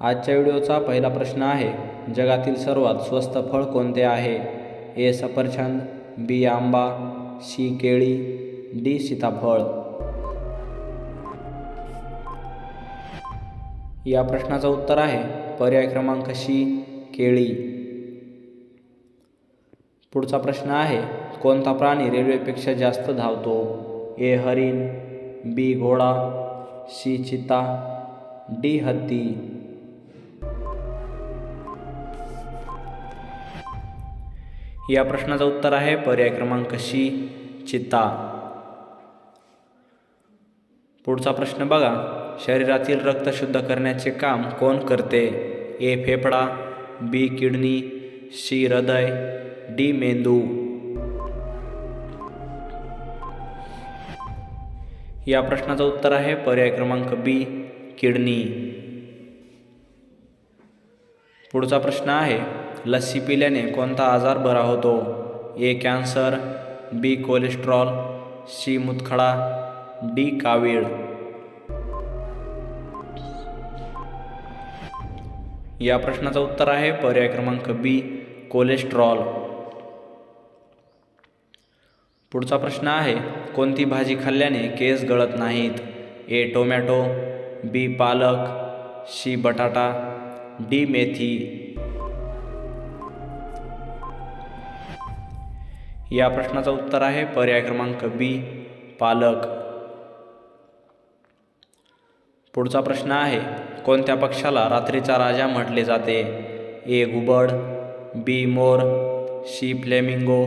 आजच्या व्हिडिओचा पहिला प्रश्न आहे जगातील सर्वात स्वस्त फळ कोणते आहे? ए. सफरचंद बी. आंबा सी. केळी डी. सीताफळ. या प्रश्नाचं उत्तर आहे पर्याय क्रमांक सी केळी. पुढचा प्रश्न आहे कोणता प्राणी रेल्वेपेक्षा जास्त धावतो? ए. हरिण बी. घोडा सी. चिता डी. हत्ती. या प्रश्नाचं उत्तर आहे पर्याय क्रमांक शी चित्ता पुढचा प्रश्न बघा. शरीरातील रक्त शुद्ध करण्याचे काम कोण करते? ए फेफडा बी किडनी सी हृदय डी मेंदू. या प्रश्नाचं उत्तर आहे पर्याय क्रमांक बी किडनी. पुढचा प्रश्न आहे लस्सी पिल्याने कोणता आजार बरा होतो? A cancer B cholesterol C मुतखडा D कावीळ. या प्रश्नाचं उत्तर आहे पर्याय क्रमांक बी कोलेस्ट्रॉल. पुढचा प्रश्न आहे कोणती भाजी खाल्ल्याने केस गळत नाहीत? ए टोमॅटो बी पालक सी बटाटा डी मेथी. या प्रश्नाचं उत्तर आहे पर्याय क्रमांक बी पालक. पुढचा प्रश्न आहे कोणत्या पक्षाला रात्रीचा राजा म्हटले जाते? ए घुबड बी मोर सी फ्लेमिंगो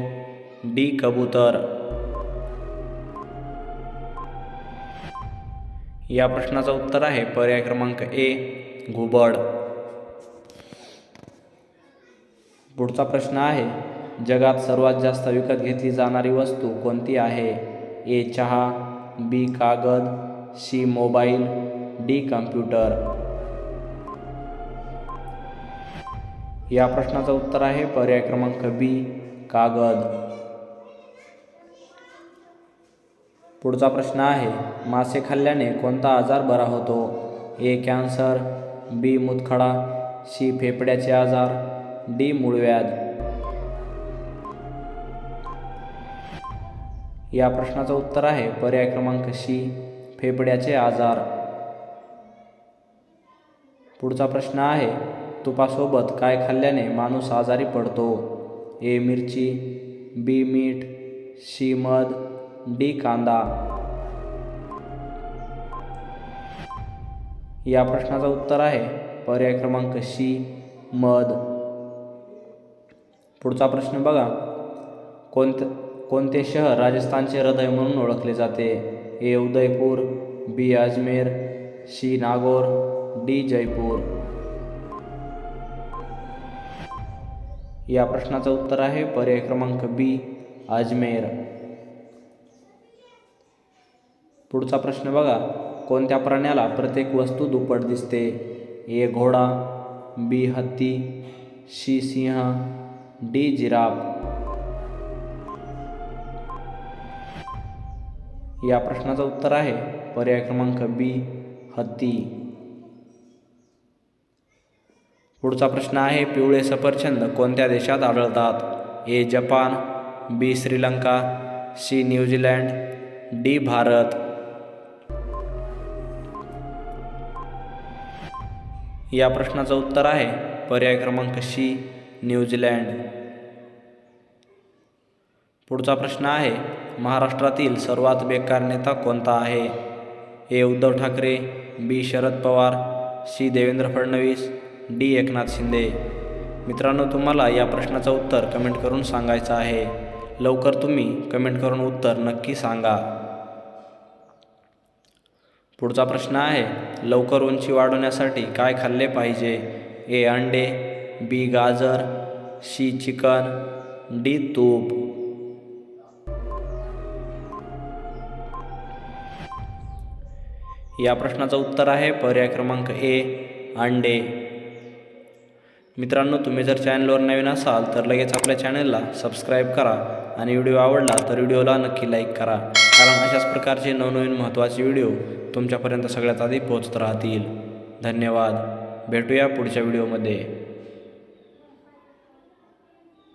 डी कबूतर. या प्रश्नाचं उत्तर आहे पर्याय क्रमांक ए घुबड पुढचा प्रश्न आहे जगात सर्वात जास्त विकत घेतली जाणारी वस्तू कोणती आहे? ए चहा बी कागद सी मोबाईल डी कम्प्युटर. या प्रश्नाचं उत्तर आहे पर्याय क्रमांक बी कागद. पुढचा प्रश्न आहे मासे खाल्ल्याने कोणता आजार बरा होतो? ए कॅन्सर बी मुतखडा सी फेफड्याचे आजार डी मूळव्याध. या प्रश्नाचं उत्तर आहे. पर्याय क्रमांक सी फेफड्याचे आजार. पुढचा प्रश्न आहे तुपासोबत काय खाल्ल्याने माणूस आजारी पडतो? ए मिरची बी मीठ सी मध डी कांदा. या प्रश्नाचं उत्तर आहे. पर्याय क्रमांक सी मध. पुढचा प्रश्न बघा. कोणत्या कोणते शहर राजस्थानचे हृदय म्हणून ओळखले जाते? A Udaipur B Ajmer C Nagaur D Jaipur. या प्रश्नाचं उत्तर आहे पर्याय क्रमांक बी अजमेर. पुढचा प्रश्न बघा. कोणत्या प्राण्याला प्रत्येक वस्तू दुप्पट दिसते? ए घोडा बी हत्ती सी सिंह डी जिराफ. या प्रश्नाचं उत्तर आहे. पर्याय क्रमांक बी हत्ती पुढचा प्रश्न आहे पिवळे सफरचंद कोणत्या देशात आढळतात? A Japan B Sri Lanka C New Zealand D Bharat. या प्रश्नाचं उत्तर आहे पर्याय क्रमांक सी न्यूझीलँड पुढचा प्रश्न आहे महाराष्ट्रातील सर्वात बेकार नेता कोणता आहे? A. Uddhav Thackeray B. Sharad Pawar C. Devendra Fadnavis D. Eknath Shinde. मित्रांनो तुम्हाला या प्रश्नाचं उत्तर कमेंट करून सांगायचं आहे. लवकर तुम्ही कमेंट करून उत्तर नक्की सांगा. पुढचा प्रश्न आहे लवकर उंची वाढवण्यासाठी काय खाल्ले पाहिजे? ए. अंडे बी. गाजर सी. Chicken D. तूप. या प्रश्नाचं उत्तर आहे. पर्याय क्रमांक ए अंडे. मित्रांनो तुम्ही जर चॅनलवर नवीन असाल तर लगेच आपल्या चॅनलला सबस्क्राईब करा आणि व्हिडिओ आवडला तर व्हिडिओला नक्की लाईक करा. कारण अशाच प्रकारचे नवनवीन महत्त्वाचे व्हिडिओ तुमच्यापर्यंत सगळ्यात आधी पोहोचत राहतील. धन्यवाद. भेटूया पुढच्या व्हिडिओमध्ये.